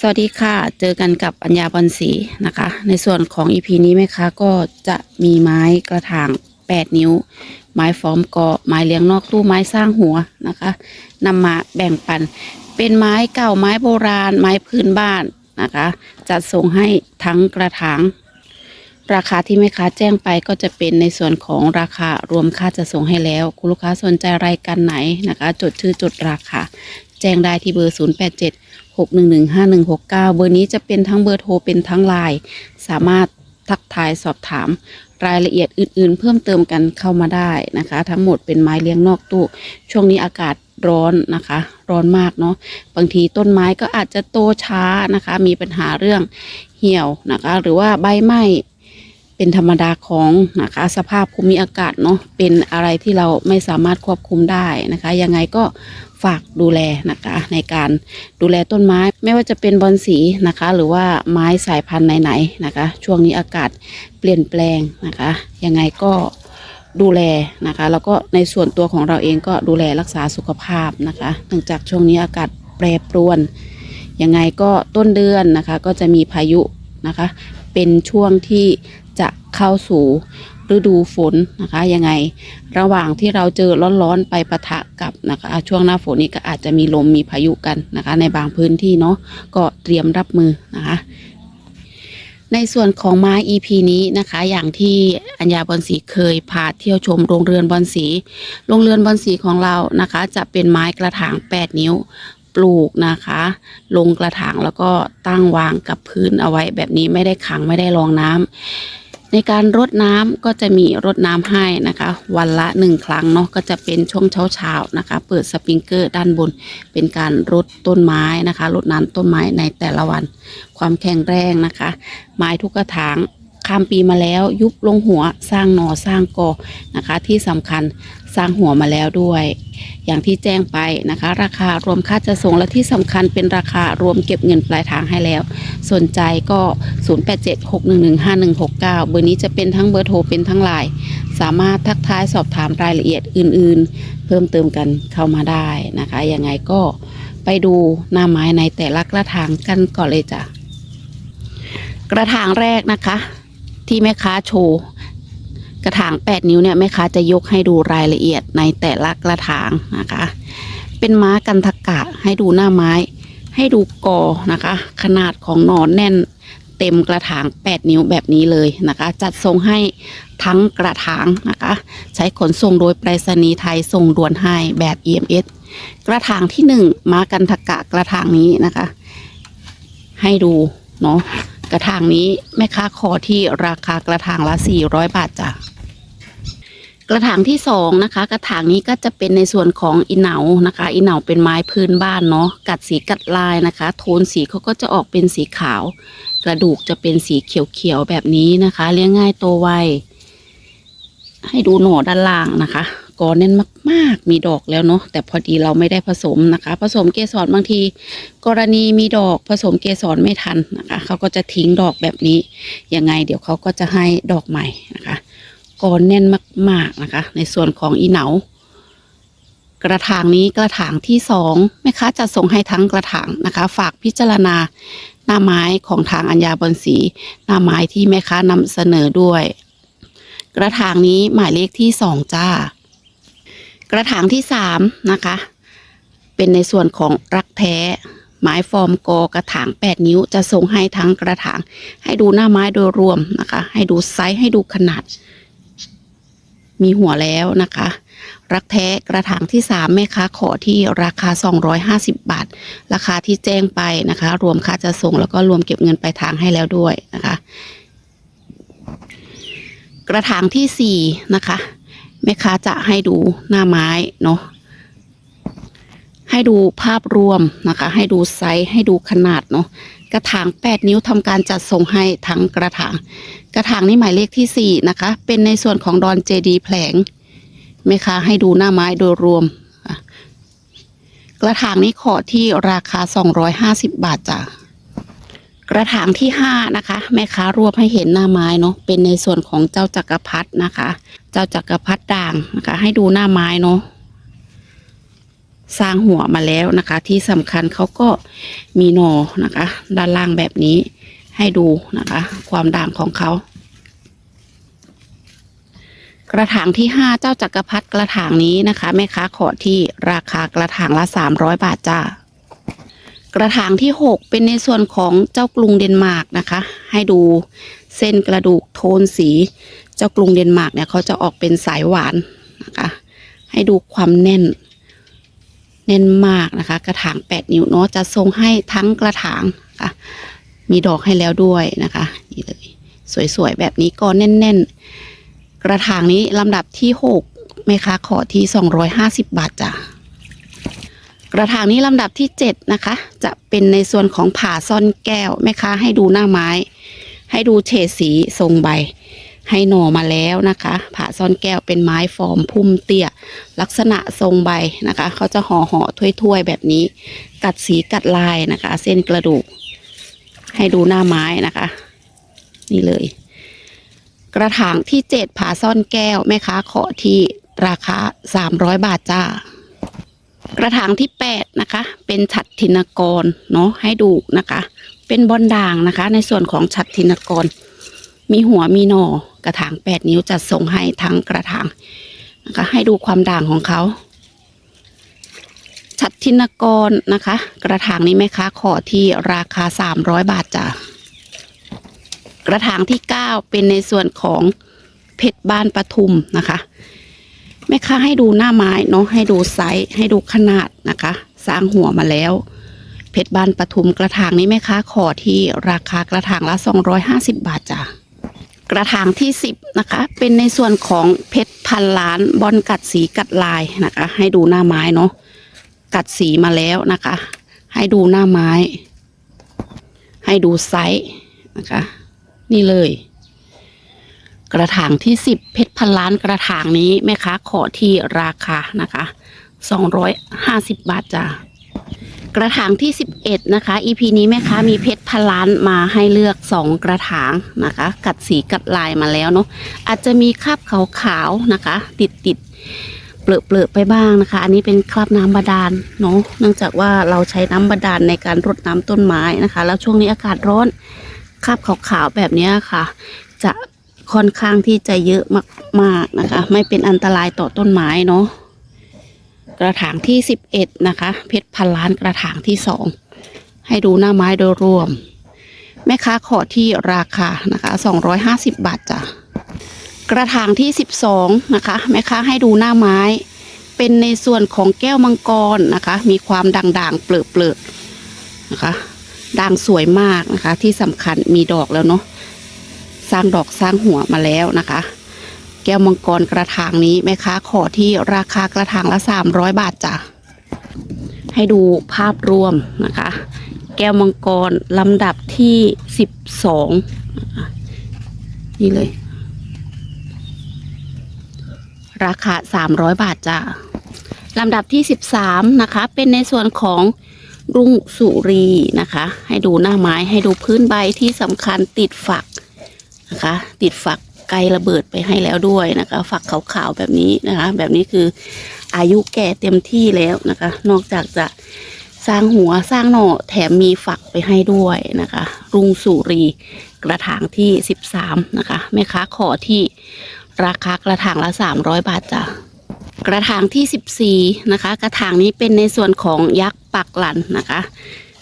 สวัสดีค่ะ เจอกันกับปัญญาบอลสีนะคะ ในส่วนของ EP นี้แม่ค้าก็จะมีไม้กระถาง 8 นิ้ว ไม้ฟอมเกาะไม้เลี้ยงนอกตู้ไม้สร้างหัวนะคะนำมาแบ่งปัน เป็นไม้เก่าไม้โบราณ ไม้พื้นบ้านนะคะ จัดส่งให้ทั้งกระถาง ราคาที่แม่ค้าแจ้งไปก็จะเป็นในส่วนของราคารวมค่าจะส่งให้แล้ว คุณลูกค้าสนใจรายการไหนนะคะ จดชื่อจดราคา แจ้งได้ที่เบอร์ 0 8 7 6 1 1 5 1 6 9 เบอร์นี้จะเป็นทั้งเบอร์โทรเป็นทั้งไลน์สามารถทักทายสอบถามรายละเอียดอื่นๆ เพิ่มเติมกันเข้ามาได้นะคะ ทั้งหมดเป็นไม้เลี้ยงนอกตู้ ช่วงนี้อากาศร้อนนะคะ ร้อนมากเนาะบางทีต้นไม้ก็อาจจะโตช้านะคะ มีปัญหาเรื่องเหี่ยวนะคะ หรือว่าใบไหม้ เป็นธรรมดาของนะคะสภาพภูมิอากาศเนาะเป็นอะไรที่เราไม่สามารถควบคุมได้นะคะยังไงก็ฝากดูแลนะคะในการดูแลต้นไม้ ไม่ว่าจะเป็นบอนสีนะคะ หรือว่าไม้สายพันธุ์ไหนๆนะคะ ช่วงนี้อากาศเปลี่ยนแปลงนะคะยังไงก็ดูแลนะคะ แล้วก็ในส่วนตัวของเราเองก็ดูแลรักษาสุขภาพนะคะเนื่องจากช่วงนี้อากาศแปรปรวนยังไงก็ต้นเดือนนะคะ ก็จะมีพายุ นะคะ เป็นช่วงที่จะเข้าสู่ฤดูฝนนะคะยังไงระหว่างที่เราเจอร้อนๆไปปะทะกับนะคะช่วงหน้าฝนนี้ก็อาจจะมีลมมีพายุกันนะคะ ในบางพื้นที่เนาะก็เตรียมรับมือนะคะ ในส่วนของไม้ EP นี้นะคะ อย่างที่อัญญาบอลสีเคยพาเที่ยวชมโรงเรือนบอลสีโรงเรือนบอลสีของเรานะคะ จะเป็นไม้กระถาง 8 นิ้ว ปลูกนะคะ ลงกระถางแล้วก็ตั้งวางกับพื้นเอาไว้แบบนี้ไม่ได้ขังไม่ได้รองน้ำในการรดน้ำก็จะมีรดน้ำให้นะคะ วันละหนึ่งครั้งเนาะก็จะเป็นช่วงเช้าๆนะคะ เปิดสปริงเกอร์ด้านบน เป็นการรดต้นไม้นะคะรดน้ำต้นไม้ในแต่ละวัน ความแข็งแรงนะคะ ไม้ทุกกระถางข้ามปีมาแล้วยุบลงหัวสร้างหนอสร้างกอนะคะ ที่สำคัญ สร้างหัวมาแล้วด้วย อย่างที่แจ้งไปนะคะ ราคารวมค่าจะส่งและที่สำคัญเป็นราคารวมเก็บเงินปลายทางให้แล้ว สนใจก็ 0876115169 เบอร์นี้จะเป็นทั้งเบอร์โทรเป็นทั้งไลน์สามารถทักทายสอบถามรายละเอียดอื่น ๆ เพิ่มเติมกันเข้ามาได้นะคะยังไงก็ไปดูหน้าไม้ในแต่ละกระถางกันก่อนเลยจ้ะกระถางแรกนะคะ ที่แม่ค้าโชว์ กระถาง 8 นิ้วเนี่ยแม่ค้าจะยกให้ดูรายละเอียดในแต่ละกระถางนะคะ เป็นม้ากันทกะให้ดูหน้าไม้ ให้ดูกอนะคะ ขนาดของหนอนแน่นเต็มกระถาง 8 นิ้วแบบนี้เลยนะคะ จัดส่งให้ทั้งกระถางนะคะ ใช้ขนส่งโดยไปรษณีย์ไทยส่งด่วนให้แบบ EMS กระถางที่ 1 ม้ากันทกะกระถางนี้นะคะ ให้ดูเนาะ กระถางนี้แม่ค้าขอที่ราคากระถางละ 400 บาทจ้ะกระถางที่สองนะคะ กระถางนี้ก็จะเป็นในส่วนของอิเหนานะคะ อิเหนาเป็นไม้พื้นบ้านเนาะกัดสีกัดลายนะคะ โทนสีเขาก็จะออกเป็นสีขาว กระดูกจะเป็นสีเขียวๆแบบนี้นะคะ เลี้ยงง่ายโตวไวให้ดูหน่อด้านล่างนะคะ กอแน่นมาก ๆ มีดอกแล้วเนาะแต่พอดีเราไม่ได้ผสมนะคะ ผสมเกสรบางที กรณีมีดอกผสมเกสรไม่ทันนะคะเขาก็จะทิ้งดอกแบบนี้ยังไง เดี๋ยวเขาก็จะให้ดอกใหม่นะคะกอแน่นมาก ๆนะคะ ในส่วนของอีเหนากระถางนี้กระถางที่สองแม่ค้าจะส่งให้ทั้งกระถางนะคะ ฝากพิจารณาหน้าไม้ของทางอัญญาบอนสีหน้าไม้ที่แม่ค้านำเสนอด้วย กระถางนี้หมายเลขที่สองจ้า กระถางที่สามนะคะ เป็นในส่วนของรักแท้ไม้ฟอร์มกอกระถาง 8 นิ้วจะส่งให้ทั้งกระถาง ให้ดูหน้าไม้โดยรวมนะคะ ให้ดูไซส์ให้ดูขนาด มีหัวแล้วนะคะ รักแท้กระถางที่ 3 แม่ค้าขอที่ราคา 250 บาท ราคาที่แจ้งไปนะคะ รวมค่าจะส่งแล้วก็รวมเก็บเงินไปทางให้แล้วด้วยนะคะ กระถางที่ 4 นะคะ แม่ค้าจะให้ดูหน้าไม้เนาะให้ดูภาพรวมนะคะ ให้ดูไซส์ให้ดูขนาดเนาะกระถาง 8 นิ้วทำการจัดส่งให้ทั้งกระถาง กระถางนี้หมายเลขที่ 4 นะคะ เป็นในส่วนของดอนเจดีแผลงแม่ค้าให้ดูหน้าไม้โดยรวมกระถางนี้ขอที่ราคา 250 บาทจ้ะกระถางที่ห้านะคะ แม่ค้ารวบให้เห็นหน้าไม้เนาะเป็นในส่วนของเจ้าจักรพรรดินะคะเจ้าจักรพรรดิด่างนะคะ ให้ดูหน้าไม้เนาะสร้างหัวมาแล้วนะคะ ที่สำคัญเขาก็มีหนอนะคะ ด้านล่างแบบนี้ให้ดูนะคะ ความด่างของเขากระถางที่ห้าเจ้าจักรพรรดิกระถางนี้นะคะแม่ค้าขอที่ราคากระถางละสามร้อยบาทจ้ากระถางที่หกเป็นในส่วนของเจ้ากรุงเดนมาร์กนะคะ ให้ดูเส้นกระดูกโทนสี เจ้ากรุงเดนมาร์กเนี่ยเขาจะออกเป็นสายหวานนะคะ ให้ดูความแน่น แน่นมากนะคะ กระถางแปดนิ้วเนาะจะทรงให้ทั้งกระถางค่ะมีดอกให้แล้วด้วยนะคะนี่เลยสวยๆแบบนี้ก็แน่น ๆ กระถางนี้ลำดับที่หกแม่ค้าขอที่สองร้อยห้าสิบบาทจ้ะกระถางนี้ลำดับที่เจ็ดนะคะ จะเป็นในส่วนของผ่าซ่อนแก้วแม่ค้าให้ดูหน้าไม้ ให้ดูเฉดสีทรงใบ ให้หน่อมาแล้วนะคะผ่าซ่อนแก้วเป็นไม้ฟอร์มพุ่มเตี้ย ลักษณะทรงใบนะคะ เขาจะห่อห่อถ้วยๆ แบบนี้ กัดสีกัดลายนะคะ เส้นกระดูก ให้ดูหน้าไม้นะคะ นี่เลย กระถางที่เจ็ดผ่าซ่อนแก้วแม่ค้าขอที่ราคาสามร้อยบาทจ้ากระถางที่แปดนะคะ เป็นฉัดทินกรเนาะให้ดูนะคะ เป็นบอลด่างนะคะ ในส่วนของฉัดทินกร มีหัวมีหนอกระถางแปดนิ้วจัดส่งให้ทั้งกระถางนะคะ ให้ดูความด่างของเขาฉัดทินกรนะคะ กระถางนี้แม่ค้าขอที่ราคาสามร้อยบาทจ้ะกระถางที่เก้าเป็นในส่วนของเพชรบ้านปทุมนะคะแม่ค้าให้ดูหน้าไม้เนาะให้ดูไซส์ให้ดูขนาดนะคะ สร้างหัวมาแล้ว เพชรบ้านปทุมกระถางนี้แม่ค้าขอที่ราคากระถางละ250บาทจ้ะ กระถางที่ 10 นะคะ เป็นในส่วนของเพชรพันล้านบอลกัดสีกัดลายนะคะ ให้ดูหน้าไม้เนาะกัดสีมาแล้วนะคะ ให้ดูหน้าไม้ ให้ดูไซส์นะคะ นี่เลย กระถางที่สิบเพชรพันล้านกระถางนี้แม่ค้าขอที่ราคานะคะสองร้อยห้าสิบบาทจ้ะ กระถางที่สิบเอ็ดนะคะ EP นี้แม่ค้ามีเพชรพันล้านมาให้เลือกสองกระถางนะคะ กัดสีกัดลายมาแล้วเนาะอาจจะมีคราบขาวๆนะคะ ติดติดเปลือะเปลือไปบ้างนะคะ อันนี้เป็นคราบน้ำบาดาลเนาะเนื่องจากว่าเราใช้น้ำบาดาลในการรดน้ำต้นไม้นะคะ แล้วช่วงนี้อากาศร้อนคราบขาวๆแบบนี้ค่ะ จะค่อนข้างที่จะเยอะมากๆนะคะ ไม่เป็นอันตรายต่อต้นไม้เนาะ กระถางที่สิบเอ็ดนะคะ เพชรพันล้านกระถางที่สองให้ดูหน้าไม้โดยรวม แม่ค้าขอที่ราคานะคะสองร้อยห้าสิบบาทจ้ะกระถางที่สิบสองนะคะ แม่ค้าให้ดูหน้าไม้ เป็นในส่วนของแก้วมังกรนะคะ มีความด่างๆเปลือกนะคะด่างสวยมากนะคะ ที่สำคัญมีดอกแล้วเนาะสร้างดอกสร้างหัวมาแล้วนะคะ ก้วมังกรกระถางนี้แม่ค้าขอที่ราคากระถางละสามร้อยบาทจ้ะ ให้ดูภาพรวมนะคะ แก้วมังกรลำดับที่สิบสองนี่เลย ราคาสามร้อยบาทจ้ะลำดับที่สิบสามนะคะ เป็นในส่วนของรุ่งสุรีนะคะ ให้ดูหน้าไม้ให้ดูพื้นใบที่สำคัญติดฝักนะคะ ติดฝัก ไกลระเบิดไปให้แล้วด้วยนะคะ ฝักขาวๆแบบนี้นะคะ แบบนี้คืออายุแก่เต็มที่แล้วนะคะ นอกจากจะสร้างหัวสร้างหน่อแถมมีฝักไปให้ด้วยนะคะ รุงสุรีกระถางที่สิบสามนะคะแม่ค้าขอที่ราคากระถางละสามร้อยบาทจ้ะกระถางที่สิบสี่นะคะ กระถางนี้เป็นในส่วนของยักษ์ปักหลันนะคะ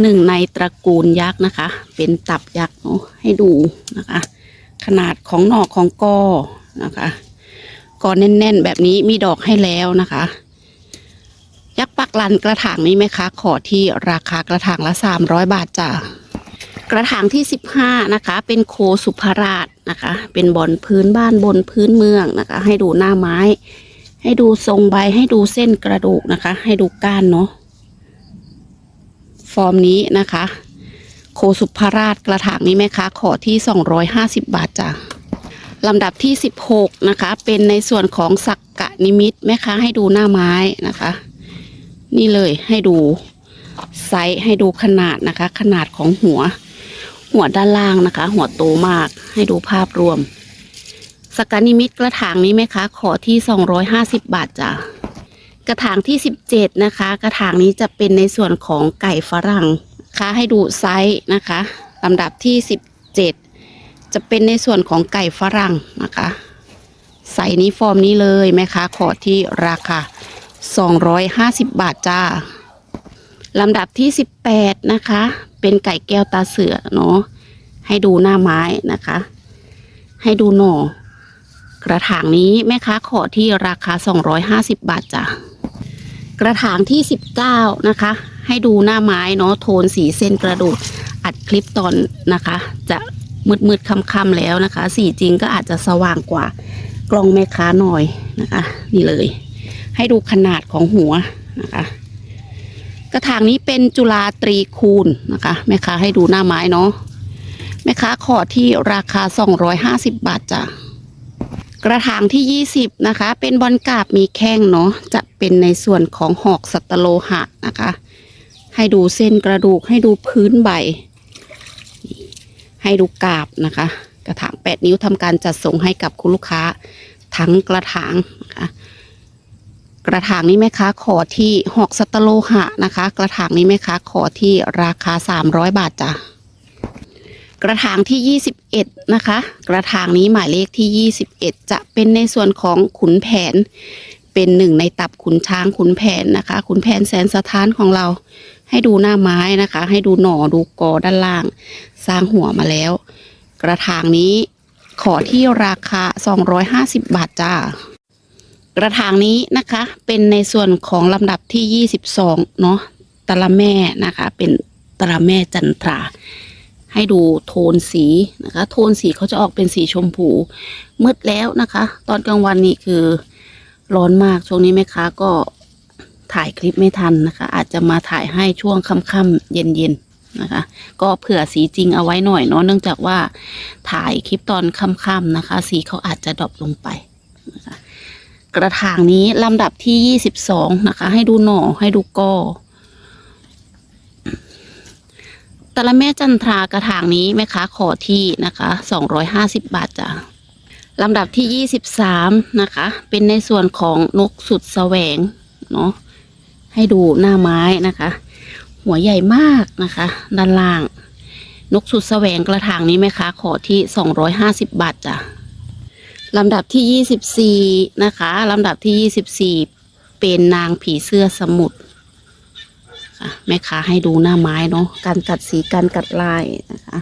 หนึ่งในตระกูลยักษ์นะคะ เป็นตับยักษ์เนาะให้ดูนะคะ ขนาดของหน่อของกอนะคะกอแน่น ๆ แบบนี้มีดอกให้แล้วนะคะ ยักษ์ปักลันกระถางนี้ไหมคะ ขอที่ราคากระถางละสามร้อยบาทจ้ะกระถางที่สิบห้านะคะ เป็นโคสุภราชนะคะ เป็นบอนพื้นบ้านบนพื้นเมืองนะคะ ให้ดูหน้าไม้ ให้ดูทรงใบให้ดูเส้นกระดูกนะคะ ให้ดูก้านเนาะฟอร์มนี้นะคะ โคสุภราชกระถางนี้แม่ค้าขอที่ 250 บาทจ้ะลำดับที่ 16 นะคะ เป็นในส่วนของสักกะนิมิตแม่ค้าให้ดูหน้าไม้นะคะ นี่เลยให้ดูไซส์ให้ดูขนาดนะคะ ขนาดของหัว หัวด้านล่างนะคะ หัวโตมากให้ดูภาพรวมสักกะนิมิตกระถางนี้แม่ค้าขอที่ 250 บาทจ้ะกระถางที่ 17 นะคะ กระถางนี้จะเป็นในส่วนของไก่ฝรั่ง นะคะ ให้ดูไซส์นะคะลำดับที่ 17 จะเป็นในส่วนของไก่ฝรั่งนะคะใส่นี้ฟอร์มนี้เลยแม่ค้าขอที่ราคา 250 บาทจ้าลำดับที่ 18 นะคะ เป็นไก่แก้วตาเสือเนาะให้ดูหน้าไม้นะคะ ให้ดูหน่อกระถางนี้แม่ค้าขอที่ราคา 250 บาทจ้ะกระถางที่ 19 นะคะ ให้ดูหน้าไม้เนาะโทนสีเส้นกระดูกอัดคลิปตอนนะคะ จะมืดมืดๆค่ำๆแล้วนะคะ สีจริงก็อาจจะสว่างกว่ากล้องแม่ค้าหน่อยนะคะ นี่เลย ให้ดูขนาดของหัวนะคะ กระถางนี้เป็นจุฬาตรีคูณนะคะแม่ค้าให้ดูหน้าไม้เนาะแม่ค้าขอที่ราคา 250 บาทจ้ะกระถางที่ 20 นะคะ เป็นบอลกาบมีแข้งเนาะจะเป็นในส่วนของหอกสัตโลหะนะคะ ให้ดูเส้นกระดูกให้ดูพื้นใบ ให้ดูกราบนะคะ กระถาง8นิ้วทำการจัดส่งให้กับคุณลูกค้าทั้งกระถางนะคะกระถางนี้แม่ค้าขอที่หอกสตโลหะนะคะ กระถางนี้แม่ค้าขอที่ราคา300บาทจ้ะกระถางที่ 21 นะคะ กระถางนี้หมายเลขที่ 21 จะเป็นในส่วนของขุนแผน เป็นหนึ่งในตับขุนช้างขุนแผนนะคะ ขุนแผนแสนสถานของเรา ให้ดูหน้าไม้นะคะ ให้ดูหน่อดูกอด้านล่าง สร้างหัวมาแล้ว กระถางนี้ขอที่ราคา 250 บาทจ้า กระถางนี้นะคะเป็นในส่วนของลำดับที่ 22 เนาะตะละแม่นะคะ เป็นตะละแม่จันทรา ให้ดูโทนสีนะคะ โทนสีเขาจะออกเป็นสีชมพู มืดแล้วนะคะ ตอนกลางวันนี่คือร้อนมากช่วงนี้แม่ค้าก็ ถ่ายคลิปไม่ทันนะคะ อาจจะมาถ่ายให้ช่วงค่ำๆเย็นๆนะคะ ก็เผื่อสีจริงเอาไว้หน่อยเนาะเนื่องจากว่าถ่ายคลิปตอนค่ำๆนะคะ สีเขาอาจจะดรอปลงไปนะคะกระถางนี้ลำดับที่22นะคะ ให้ดูหน่อให้ดูกอตะละแม่จันทรากระถางนี้แม่ค้าขอที่นะคะ250บบาทจ้ะลำดับที่23นะคะ เป็นในส่วนของนกสุดแสวงเนาะ ให้ดูหน้าไม้นะคะ หัวใหญ่มากนะคะ ด้านล่าง นกสุดแสวงกระถางนี้แม่ค้าขอที่250บบาทจ้ะลำดับที่24นะคะลำดับที่24เป็นนางผีเสื้อสมุทรค่ะแม่ค้าให้ดูหน้าไม้เนาะการกัดสีการกัดลายนะคะ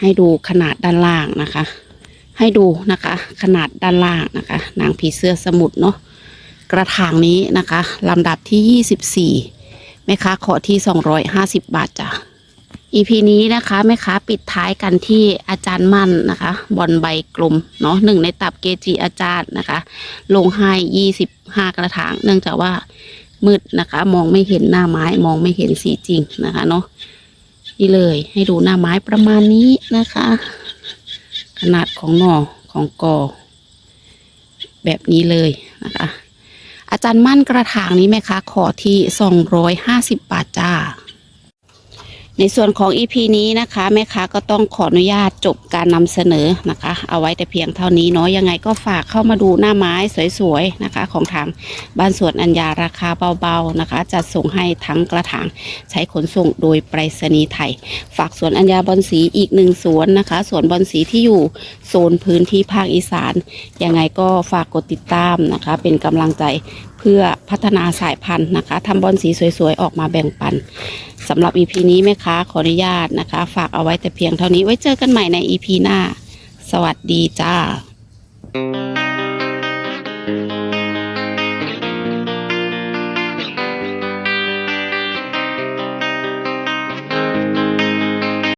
ให้ดูขนาดด้านล่างนะคะ ให้ดูนะคะ ขนาดด้านล่างนะคะ นางผีเสื้อสมุทรเนาะ กระถางนี้นะคะลำดับที่ 24แม่ค้าขอที่ 250 บาทจ้ะอีพีนี้นะคะแม่ค้าปิดท้ายกันที่อาจารย์มั่นนะคะ บอลใบกลมเนาะหนึ่งในตับเกจิอาจารย์นะคะ ลงให้ยี่สิบห้ากระถาง เนื่องจากว่ามืดนะคะ มองไม่เห็นหน้าไม้มองไม่เห็นสีจริงนะคะเนาะนี่เลยให้ดูหน้าไม้ประมาณนี้นะคะ ขนาดของหน่อของกอแบบนี้เลยนะคะ จารย์มั่นกระถางนี้แม่ค้าขอที่สองร้อยห้าสิบบาทจ้า ในส่วนของ EP นี้นะคะแม่ค้าก็ต้องขออนุญาตจบการนำเสนอนะคะ เอาไว้แต่เพียงเท่านี้เนาะยังไงก็ฝากเข้ามาดูหน้าไม้สวยๆนะคะ ของทางบ้านสวนอัญญาราคาเบาๆนะคะ จัดส่งให้ทั้งกระถางใช้ขนส่งโดยไปรษณีย์ไทย ฝากสวนอัญญาบอนสีอีกหนึ่งสวนนะคะสวนบอนสีที่อยู่โซนพื้นที่ภาคอีสาน ยังไงก็ฝากกดติดตามนะคะ เป็นกำลังใจ พื่อพัฒนาสายพันธุ์นะคะทำบอนสีสวยๆ ออกมาแบ่งปันสำหรับ EP นี้แม่ค้าขออนุญาตนะคะ ฝากเอาไว้แต่เพียงเท่านี้ไว้เจอกันใหม่ใน EP หน้า สวัสดีจ้า